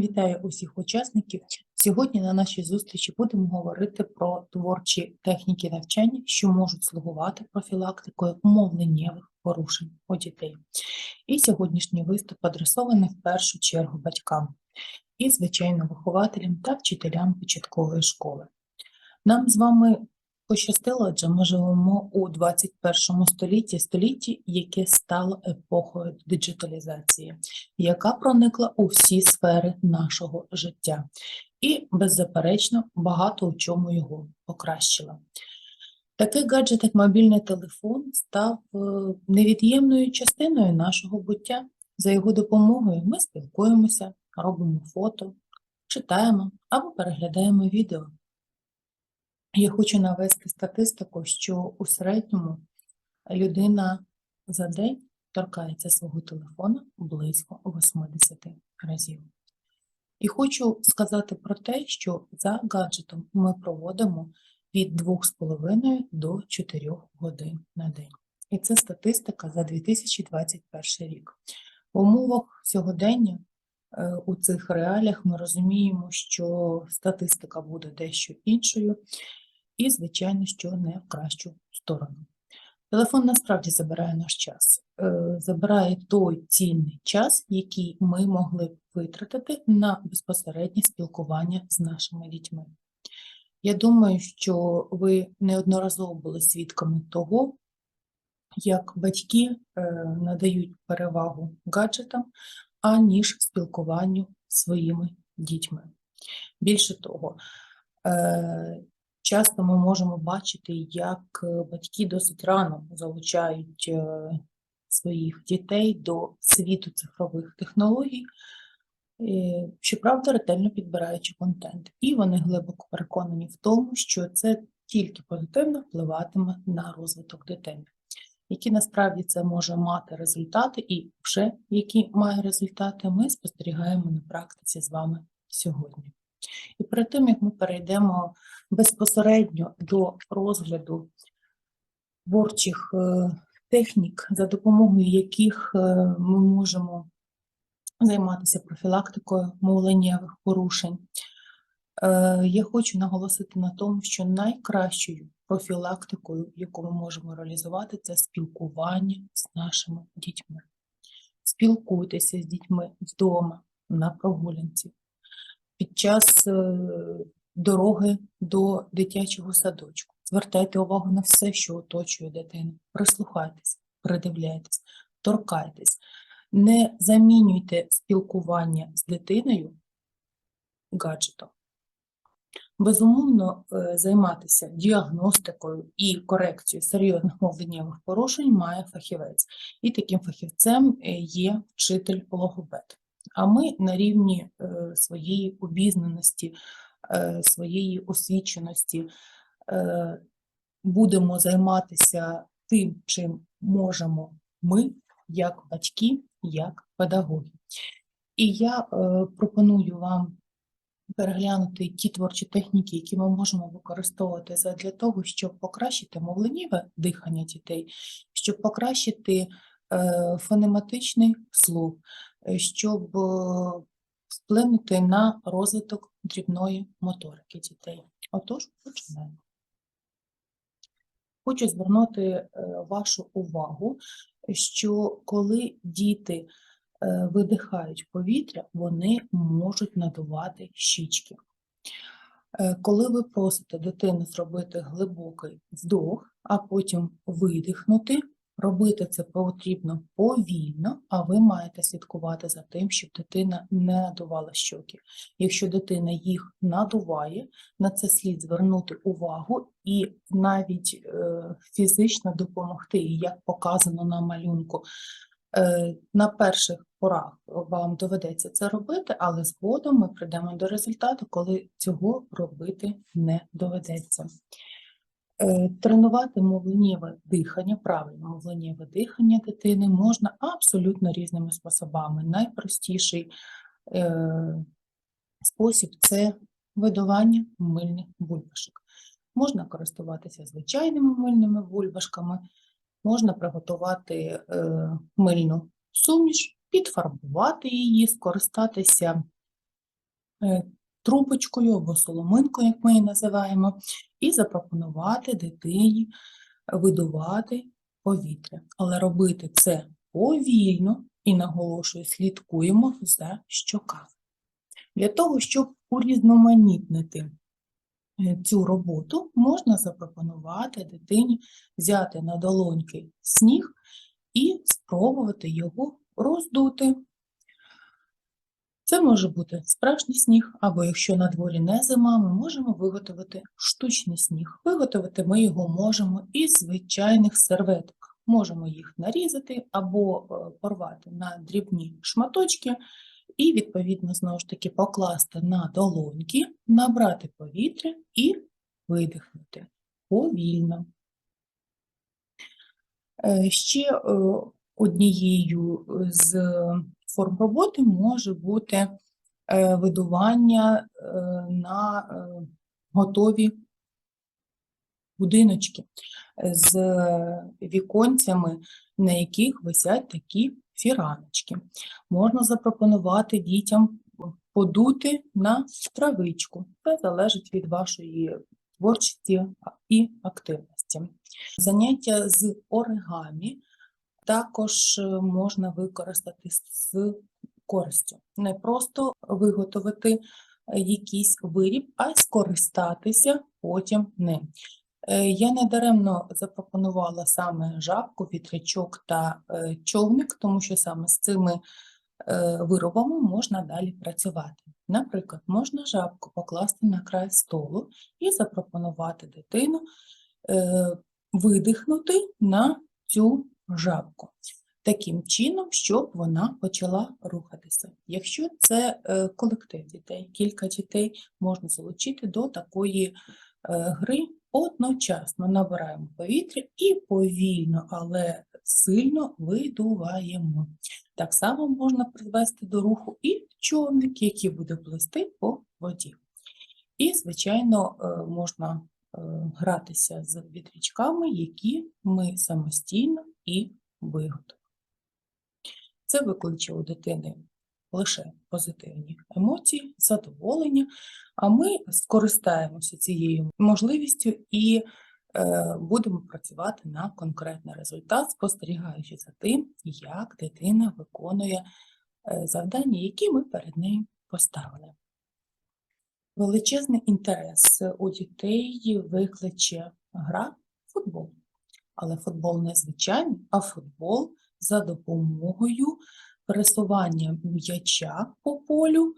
Вітаю усіх учасників. Сьогодні на нашій зустрічі будемо говорити про творчі техніки навчання, що можуть слугувати профілактикою мовленнєвих порушень у дітей. І сьогоднішній виступ адресований в першу чергу батькам і, звичайно, вихователям та вчителям початкової школи. Нам з вами пощастило, адже ми живемо у 21 столітті, столітті, яке стало епохою диджиталізації, яка проникла у всі сфери нашого життя і, беззаперечно, багато у чому його покращила. Такий гаджет, як мобільний телефон, став е, невід'ємною частиною нашого буття. За його допомогою ми спілкуємося, робимо фото, читаємо або переглядаємо відео. Я хочу навести статистику, що у середньому людина за день торкається свого телефона близько 80 разів. І хочу сказати про те, що за гаджетом ми проводимо від 2,5 до 4 годин на день. І це статистика за 2021 рік. В умовах сьогодення у цих реаліях ми розуміємо, що статистика буде дещо іншою, і, звичайно, що не в кращу сторону. Телефон насправді забирає наш час, Е, забирає той цінний час, який ми могли витратити на безпосереднє спілкування з нашими дітьми. Я думаю, що ви неодноразово були свідками того, як батьки е, надають перевагу гаджетам, аніж спілкуванню зі своїми дітьми. Більше того, е, часто ми можемо бачити, як е, батьки досить рано залучають е, своїх дітей до світу цифрових технологій, щоправда, ретельно підбираючи контент. І вони глибоко переконані в тому, що це тільки позитивно впливатиме на розвиток дитини. Які насправді це може мати результати, і вже які має результати, ми спостерігаємо на практиці з вами сьогодні. І перед тим, як ми перейдемо безпосередньо до розгляду творчих е, технік, за допомогою яких е, ми можемо займатися профілактикою мовленнєвих порушень, е, я хочу наголосити на тому, що найкращою профілактикою, яку ми можемо реалізувати, це спілкування з нашими дітьми. Спілкуйтеся з дітьми вдома, на прогулянці, під час е, дороги до дитячого садочку. Звертайте увагу на все, що оточує дитину. Прислухайтесь, придивляйтесь, торкайтесь. Не замінюйте спілкування з дитиною гаджетом. Безумовно, е, займатися діагностикою і корекцією серйозних мовленнєвих порушень має фахівець. І таким фахівцем е, є вчитель логопед. А ми на рівні е, своєї обізнаності, своєї освіченості будемо займатися тим, чим можемо ми, як батьки, як педагоги. І я пропоную вам переглянути ті творчі техніки, які ми можемо використовувати для того, щоб покращити мовленнєве дихання дітей, щоб покращити е, фонематичний слух, е, щоб е, вплинути на розвиток дрібної моторики дітей. Отож, починаємо. Хочу звернути вашу увагу, що коли діти видихають повітря, вони можуть надувати щічки. Е, Коли ви просите дитину зробити глибокий вдох, а потім видихнути, робити це потрібно повільно, а ви маєте слідкувати за тим, щоб дитина не надувала щоки. Якщо дитина їх надуває, на це слід звернути увагу і навіть е, фізично допомогти, як показано на малюнку. Е, На перших порах вам доведеться це робити, але згодом ми прийдемо до результату, коли цього робити не доведеться. Е, Тренувати мовленнєве дихання, правильне мовленнєве дихання дитини можна абсолютно різними способами. Найпростіший е, спосіб це видування мильних бульбашок. Можна користуватися звичайними мильними бульбашками, можна приготувати е, мильну суміш, підфарбувати її, скористатися е, трубочкою або соломинкою, як ми її називаємо, і запропонувати дитині видувати повітря. Але робити це повільно і наголошую, слідкуємо за щоками. Для того, щоб урізноманітнити е, цю роботу, можна запропонувати дитині взяти на долоньки сніг і спробувати його роздути. Це може бути справжній сніг, або якщо на дворі не зима, ми можемо виготовити штучний сніг. Виготовити ми його можемо із звичайних серветок. Можемо їх нарізати або е, порвати на дрібні шматочки і, відповідно, знову ж таки, покласти на долоньки, набрати повітря і видихнути повільно. Е, Ще е, однією з форм роботи може бути е, видування е, на е, готові будиночки з віконцями, на яких висять такі фіраночки. Можна запропонувати дітям подути на травичку. Це залежить від вашої творчості і активності. Заняття з оригамі також е, можна використати з користю. Не просто виготовити е, якийсь виріб, а й скористатися потім ним. Е, Я недаремно запропонувала саме жабку, вітрячок та човник, тому що саме з цими виробами можна далі працювати. Наприклад, можна жабку покласти на край столу і запропонувати дитину видихнути на цю жабку. Таким чином, щоб вона почала рухатися. Якщо це е, колектив дітей, кілька дітей можна залучити до такої е, гри одночасно набираємо повітря і повільно, але сильно видуваємо. Так само можна привести до руху і човник, який буде плисти по воді. І, звичайно, е, можна гратися з вітрячками, які ми самостійно і виготовили. Це викличе у дитини лише позитивні емоції, задоволення, а ми скористаємося цією можливістю і е, будемо працювати на конкретний результат, спостерігаючи за тим, як дитина виконує е, завдання, які ми перед нею поставили. Величезний інтерес у дітей викличе гра в футбол. Але футбол не звичайний, а футбол за допомогою пересування м'яча по полю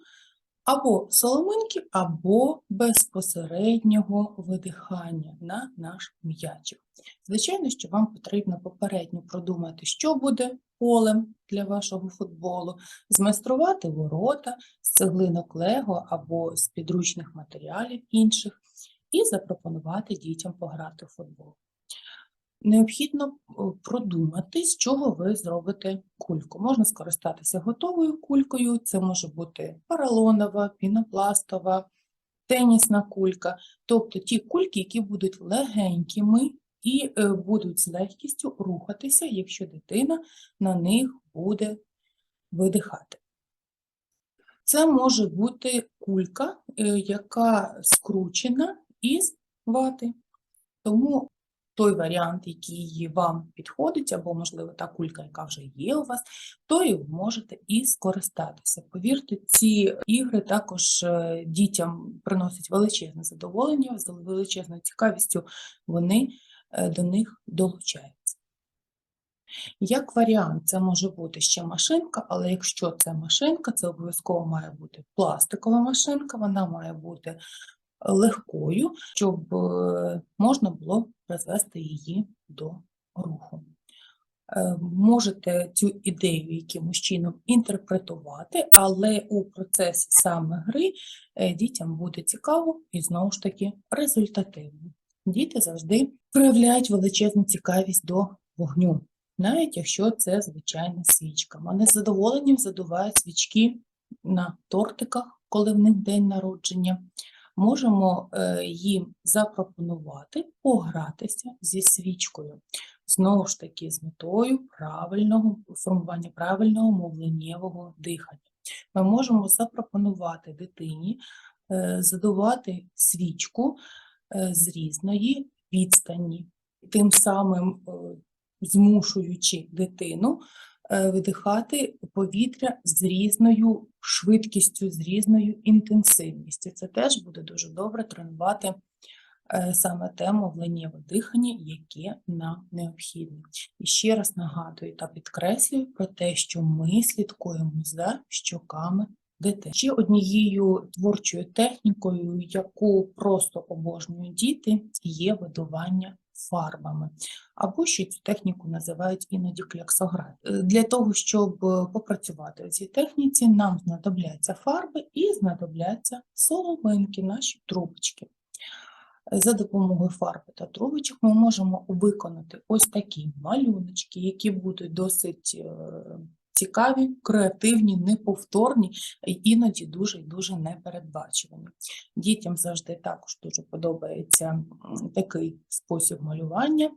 або соломинки, або безпосереднього видихання на наш м'ячик. Звичайно, що вам потрібно попередньо продумати, що буде полем для вашого футболу, змайструвати ворота з цеглинок лего або з підручних матеріалів інших, і запропонувати дітям пограти в футбол. Необхідно е, продумати, з чого ви зробите кульку. Можна скористатися готовою кулькою, це може бути поролонова, пінопластова, тенісна кулька, тобто ті кульки, які будуть легенькими і е, будуть з легкістю рухатися, якщо дитина на них буде видихати. Це може бути кулька, е, яка скручена із вати. Тому той варіант, який вам підходить, або, можливо, та кулька, яка вже є у вас, то і можете і скористатися. Повірте, ці ігри також е, дітям приносять величезне задоволення, з величезною цікавістю вони е, до них долучаються. Як варіант, це може бути ще машинка, але якщо це машинка, це обов'язково має бути пластикова машинка, вона має бути легкою, щоб е, можна було призвести її до руху. Е, Можете цю ідею якимось чином інтерпретувати, але у процесі саме гри е, дітям буде цікаво і знову ж таки результативно. Діти завжди проявляють величезну цікавість до вогню, навіть якщо це звичайна свічка. Вони з задоволенням задувають свічки на тортиках, коли в них день народження можемо е, їм запропонувати погратися зі свічкою. Знову ж таки, з метою правильного формування правильного мовленнєвого дихання. Ми можемо запропонувати дитині е, задувати свічку е, з різної відстані, тим самим змушуючи дитину видихати повітря з різною швидкістю, з різною інтенсивністю. Це теж буде дуже добре тренувати е, саме те мовленнєве дихання, яке нам необхідне. І ще раз нагадую та підкреслюю про те, що ми слідкуємо за щоками дитини. Ще однією творчою технікою, яку просто обожнюють діти, є видування фарбами. Або ще цю техніку називають іноді кляксографія. Е, Для того, щоб е, попрацювати у цій техніці, нам знадобляться фарби і знадобляться соломинки, наші трубочки. За допомогою фарби та трубочок ми можемо виконати ось такі малюночки, які будуть досить е, цікаві, креативні, неповторні і іноді дуже і дуже непередбачувані. Дітям завжди також дуже подобається такий спосіб малювання.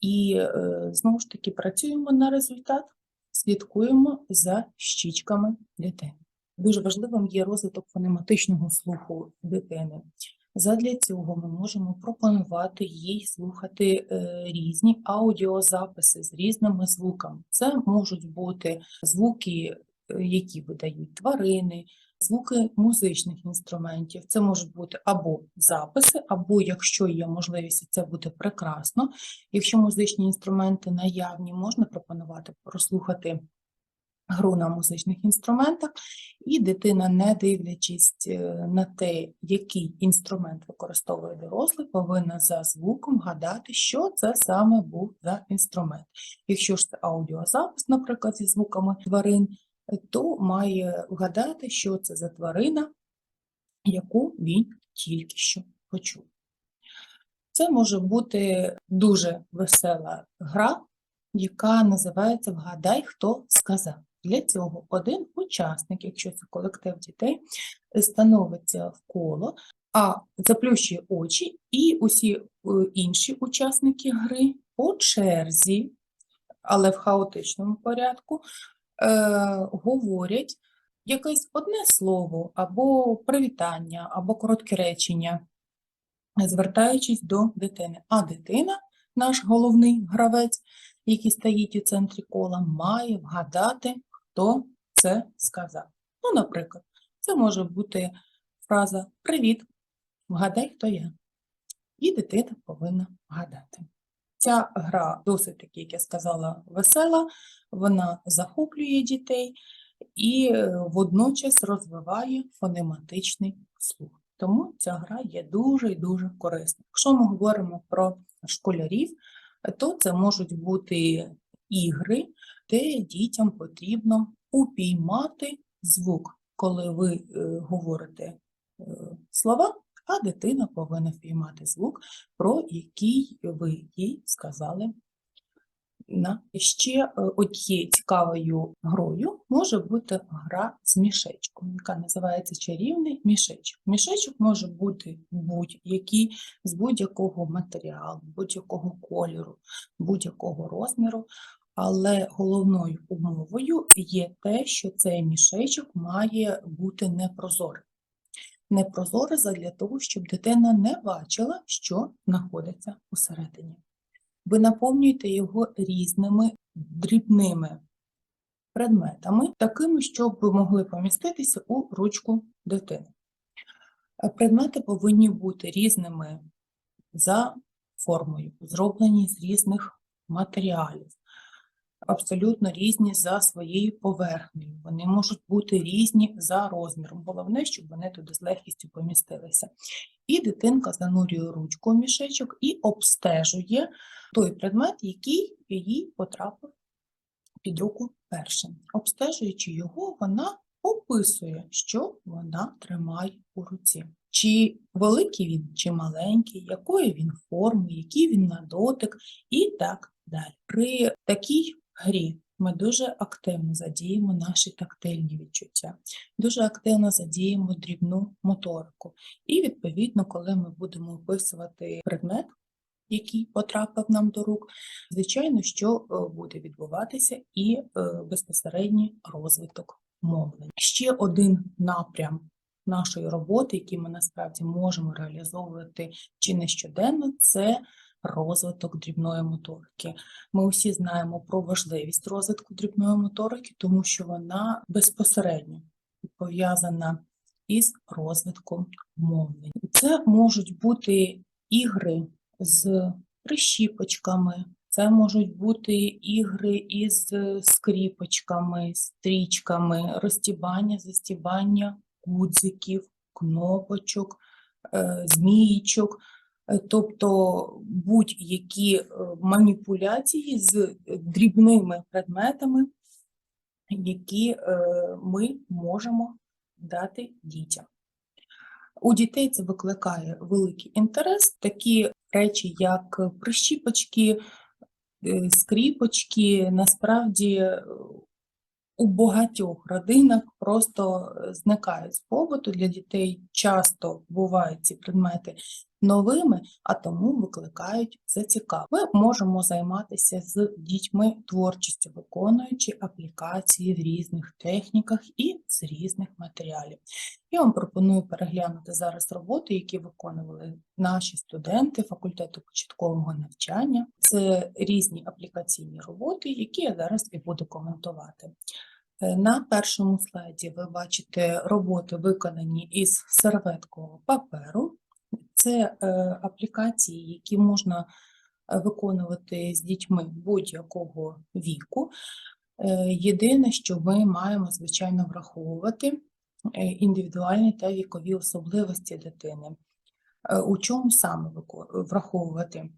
І е, знову ж таки працюємо на результат, слідкуємо за щічками дитини. Дуже важливим є розвиток фонематичного слуху дитини. Задля цього ми можемо пропонувати їй слухати е, різні аудіозаписи з різними звуками. Це можуть бути звуки, е, які видають тварини, звуки музичних інструментів. Це можуть бути або записи, або, якщо є можливість, це буде прекрасно. Якщо музичні інструменти наявні, можна пропонувати прослухати гру на музичних інструментах, і дитина, не дивлячись е, на те, який інструмент використовує дорослий, повинна за звуком гадати, що це саме був за інструмент. Якщо ж це аудіозапис, наприклад, зі звуками тварин, то має вгадати, що це за тварина, яку він тільки що почув. Це може бути дуже весела гра, яка називається Вгадай, хто сказав. Для цього один учасник, якщо це колектив дітей, становиться в коло, а заплющує очі, і усі е, інші учасники гри по черзі, але в хаотичному порядку, е, говорять якесь одне слово, або привітання, або коротке речення, звертаючись до дитини. А дитина, наш головний гравець, який стоїть у центрі кола, має вгадати, хто це сказав. Ну, наприклад, це може бути фраза Привіт, вгадай, хто я. І дитина повинна вгадати. Ця гра досить таки, як я сказала, весела, вона захоплює дітей і е, водночас розвиває фонематичний слух. Тому ця гра є дуже і дуже корисна. Якщо ми говоримо про школярів, то це можуть бути ігри, де дітям потрібно упіймати звук, коли ви е, говорите е, слова, а дитина повинна впіймати звук, про який ви їй сказали. Ще е, однією цікавою грою може бути гра з мішечком, яка називається чарівний мішечок. Мішечок може бути будь-який з будь-якого матеріалу, будь-якого кольору, будь-якого розміру, але головною умовою є те, що цей мішечок має бути непрозорим. Непрозорий задля того, щоб дитина не бачила, що знаходиться усередині. Ви наповнюєте його різними дрібними предметами, такими, щоб могли поміститися у ручку дитини. Е, Предмети повинні бути різними за формою, зроблені з різних матеріалів, абсолютно різні за своєю поверхнею. Вони можуть бути різні за розміром. Головне, щоб вони туди з легкістю помістилися. І дитинка занурює ручку у мішечок і обстежує той предмет, який їй потрапив під руку першим. Обстежуючи його, вона описує, що вона тримає у руці. Чи великий він, чи маленький, якої він форми, який він на дотик і так далі. При такій грі ми дуже активно задіємо наші тактильні відчуття, дуже активно задіємо дрібну моторику. І, відповідно, коли ми будемо описувати предмет, який потрапив нам до рук, звичайно, що е, буде відбуватися і е, безпосередній розвиток мовлення. Ще один напрям нашої роботи, який ми насправді можемо реалізовувати чи не щоденно, це розвиток дрібної моторики. Ми усі знаємо про важливість розвитку дрібної моторики, тому що вона безпосередньо пов'язана із розвитком мовлення. Це можуть бути ігри з прищіпочками, це можуть бути ігри із скріпочками, стрічками, розтібання, застібання гудзиків, кнопочок, е, зміїчок, Е, тобто будь-які е, маніпуляції з дрібними предметами, які е, ми можемо дати дітям. У дітей це викликає великий інтерес, такі речі, як прищіпочки, е, скріпочки, насправді е, у багатьох родинах просто е, зникають з побуту. Для дітей часто бувають ці предмети новими, а тому викликають зацікавлення. Ми можемо займатися з дітьми творчістю, виконуючи аплікації в різних техніках і з різних матеріалів. Я вам пропоную переглянути зараз роботи, які виконували наші студенти факультету початкового навчання. Це різні аплікаційні роботи, які я зараз і буду коментувати. Е, На першому слайді ви бачите роботи, виконані із серветкового паперу. Це е, аплікації, які можна е, виконувати з дітьми будь-якого віку. Е, Єдине, що ми маємо, звичайно, враховувати індивідуальні та вікові особливості дитини. У чому саме враховувати?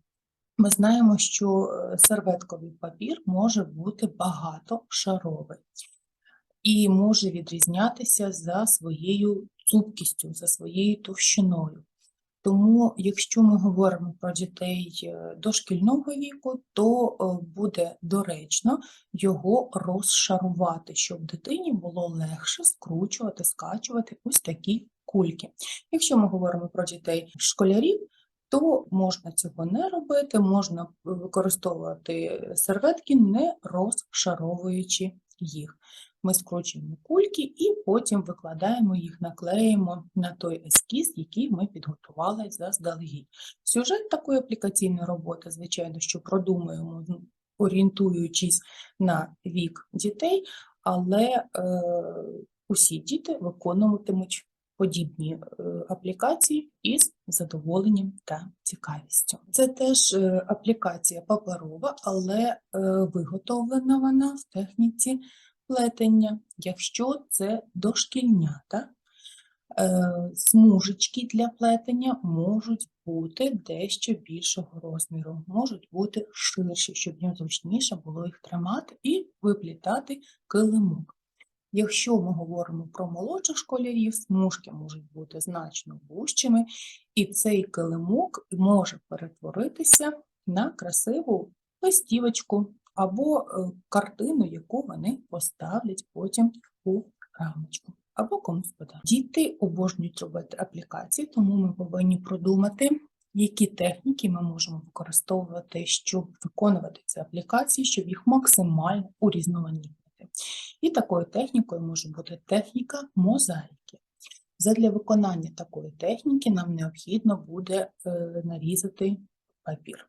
Ми знаємо, що серветковий папір може бути багатошаровий і може відрізнятися за своєю цупкістю, за своєю товщиною. Тому, якщо ми говоримо про дітей е, дошкільного віку, то е, буде доречно його розшарувати, щоб дитині було легше скручувати, скачувати ось такі кульки. Якщо ми говоримо про дітей школярів, то можна цього не робити, можна використовувати серветки, не розшаровуючи їх. Ми скручуємо кульки і потім викладаємо їх, наклеїмо на той ескіз, який ми підготували заздалегідь. Сюжет такої аплікаційної роботи, звичайно, що продумуємо, орієнтуючись на вік дітей, але е, усі діти виконуватимуть подібні е, аплікації із задоволенням та цікавістю. Це теж е, аплікація паперова, але е, виготовлена вона в техніці плетення, якщо це дошкільнята. Е, Смужечки для плетення можуть бути дещо більшого розміру, можуть бути ширші, щоб їм зручніше було їх тримати і виплітати килимок. Якщо ми говоримо про молодших школярів, смужки можуть бути значно вужчими, і цей килимок може перетворитися на красиву листівочку або е, картину, яку вони поставлять потім у рамочку або комусь подарунок. Діти обожнюють робити аплікації, тому ми повинні продумати, які техніки ми можемо використовувати, щоб виконувати ці аплікації, щоб їх максимально урізноманітнити. І такою технікою може бути техніка мозаїки. Задля виконання такої техніки нам необхідно буде е, нарізати папір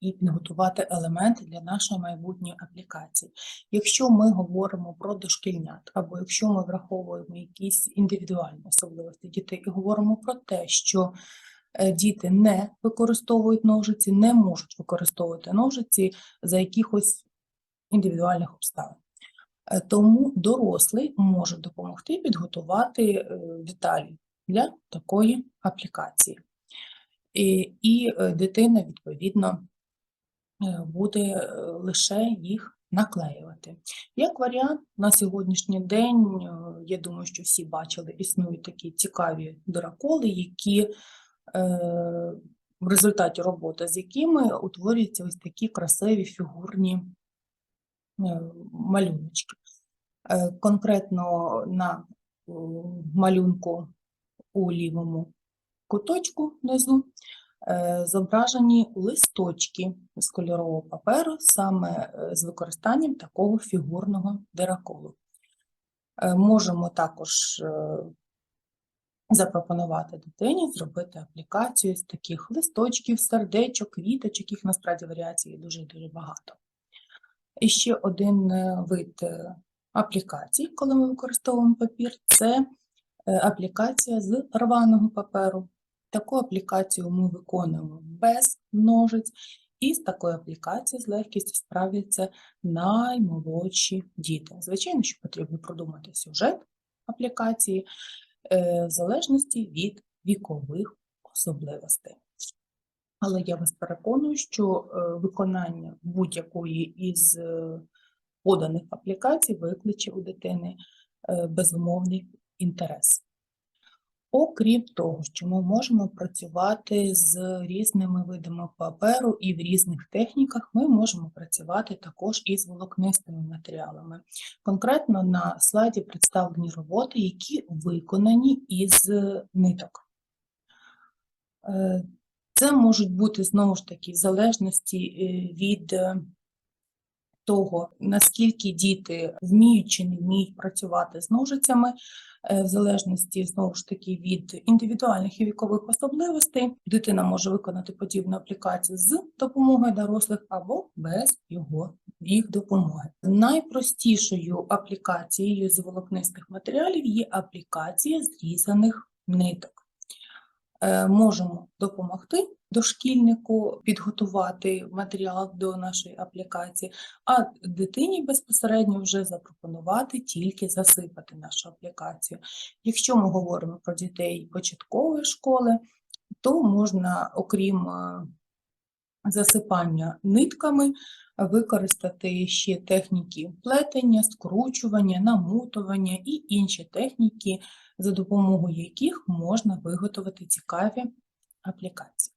і підготувати елементи для нашої майбутньої аплікації. Якщо ми говоримо про дошкільнят, або якщо ми враховуємо якісь індивідуальні особливості дітей і говоримо про те, що е, діти не використовують ножиці, не можуть використовувати ножиці за якихось індивідуальних обставин. Е, Тому дорослий може допомогти підготувати е, деталі для такої аплікації. І, і дитина, відповідно, буде е, лише їх наклеювати. Як варіант, на сьогоднішній день, е, я думаю, що всі бачили, існують такі цікаві драколи, які е, в результаті роботи з якими утворюються ось такі красиві фігурні е, малюночки. Е, Конкретно на е, малюнку у лівому куточку внизу е, зображені листочки з кольорового паперу саме е, з використанням такого фігурного дираколу. Е, Можемо також е, запропонувати дитині зробити аплікацію з таких листочків, сердечок, квіточок, їх насправді варіацій дуже-дуже багато. І ще один е, вид е, аплікацій, коли ми використовуємо папір, це е, аплікація з рваного паперу. Таку аплікацію ми виконуємо без ножиць, і з такою аплікацією з легкістю справляться наймолодші діти. Звичайно, що потрібно продумати сюжет аплікації е, в залежності від вікових особливостей. Але я вас переконую, що е, виконання будь-якої із е, поданих аплікацій викличе у дитини безумовний інтерес. Окрім того, що ми можемо працювати з різними видами паперу і в різних техніках, ми можемо працювати також із волокнистими матеріалами. Конкретно на слайді представлені роботи, які виконані із ниток. Е, Це можуть бути знову ж таки в залежності е, від е, того, наскільки діти вміють чи не вміють працювати з ножицями, е, в залежності знову ж таки від індивідуальних і вікових особливостей, дитина може виконати подібну аплікацію з допомогою дорослих або без його їх допомоги. Найпростішою аплікацією з волокнистих матеріалів є аплікація з різаних ниток. Е, Можемо допомогти дошкільнику підготувати матеріал до нашої аплікації, а дитині безпосередньо вже запропонувати тільки засипати нашу аплікацію. Якщо ми говоримо про дітей початкової школи, то можна, окрім е, засипання нитками, використати ще техніки плетення, скручування, намотування і інші техніки, за допомогою яких можна виготовити цікаві аплікації.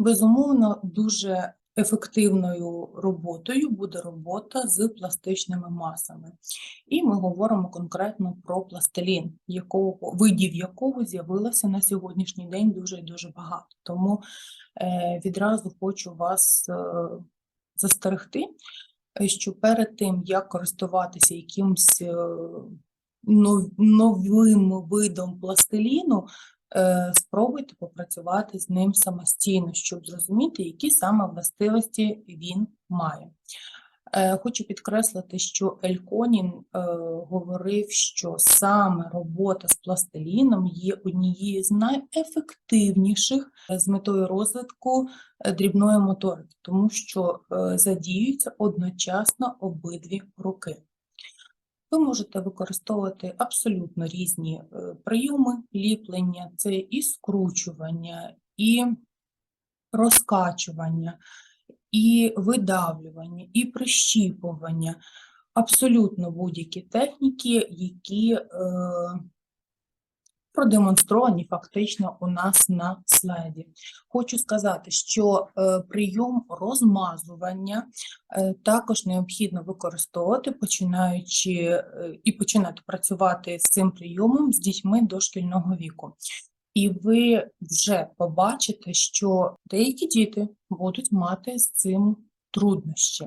Безумовно, дуже ефективною роботою буде робота з пластичними масами. І ми говоримо конкретно про пластилін, якого, видів якого з'явилося на сьогоднішній день дуже і дуже багато. Тому е, відразу хочу вас е, застерегти, що перед тим, як користуватися якимось е, новим видом пластиліну, спробуйте попрацювати з ним самостійно, щоб зрозуміти, які саме властивості він має. Е, Хочу підкреслити, що Ельконін е, говорив, що саме робота з пластиліном є однією з найефективніших е, з метою розвитку е, дрібної моторики, тому що е, задіюються одночасно обидві руки. Ви можете використовувати абсолютно різні е, прийоми ліплення, це і скручування, і розкачування, і видавлювання, і прищіпування, абсолютно будь-які техніки, які е, продемонстровані фактично у нас на слайді. Хочу сказати, що е, прийом розмазування е, також необхідно використовувати, починаючи е, і починати працювати з цим прийомом з дітьми дошкільного віку. І ви вже побачите, що деякі діти будуть мати з цим труднощі,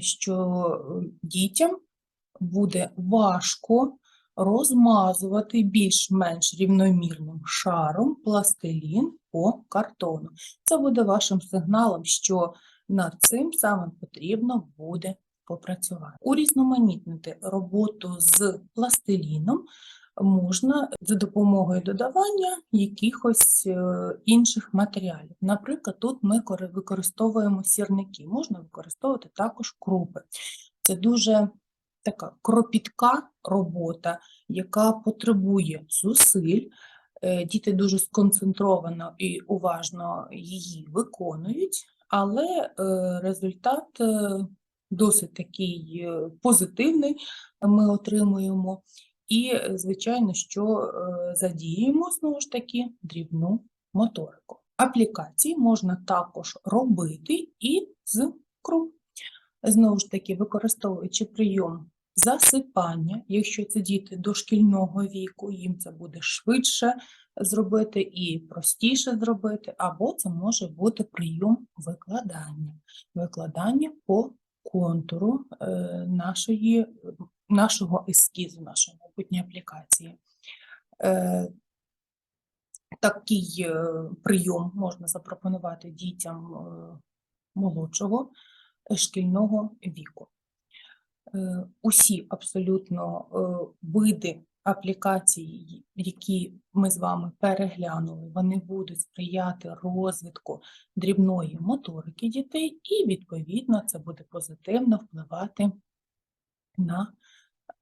що дітям буде важко розмазувати більш-менш рівномірним шаром пластилін по картону. Це буде вашим сигналом, що над цим саме потрібно буде попрацювати. Урізноманітнити роботу з пластиліном можна за допомогою додавання якихось е, інших матеріалів. Наприклад, тут ми кори- використовуємо сірники, можна використовувати також крупи. Це дуже така кропітка робота, яка потребує зусиль. Е, Діти дуже сконцентровано і уважно її виконують, але е, результат е, досить такий позитивний ми отримуємо. І, звичайно, що задіємо знову ж таки дрібну моторику. Аплікації можна також робити і з круг. Знову ж таки, використовуючи прийом засипання, якщо це діти дошкільного віку, їм це буде швидше зробити і простіше зробити, або це може бути прийом викладання. Викладання по контуру е, нашої нашого ескізу, нашої майбутньої аплікації. Е, Такий е, прийом можна запропонувати дітям молодшого шкільного віку. Е, Усі абсолютно е, види аплікацій, які ми з вами переглянули, вони будуть сприяти розвитку дрібної моторики дітей, і, відповідно, це буде позитивно впливати на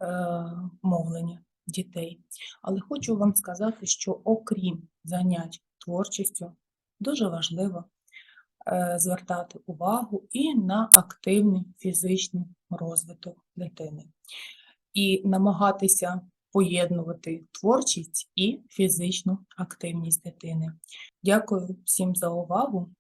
е, мовлення дітей. Але хочу вам сказати, що окрім занять творчістю, дуже важливо звертати увагу і на активний фізичний розвиток дитини, і намагатися поєднувати творчість і фізичну активність дитини. Дякую всім за увагу.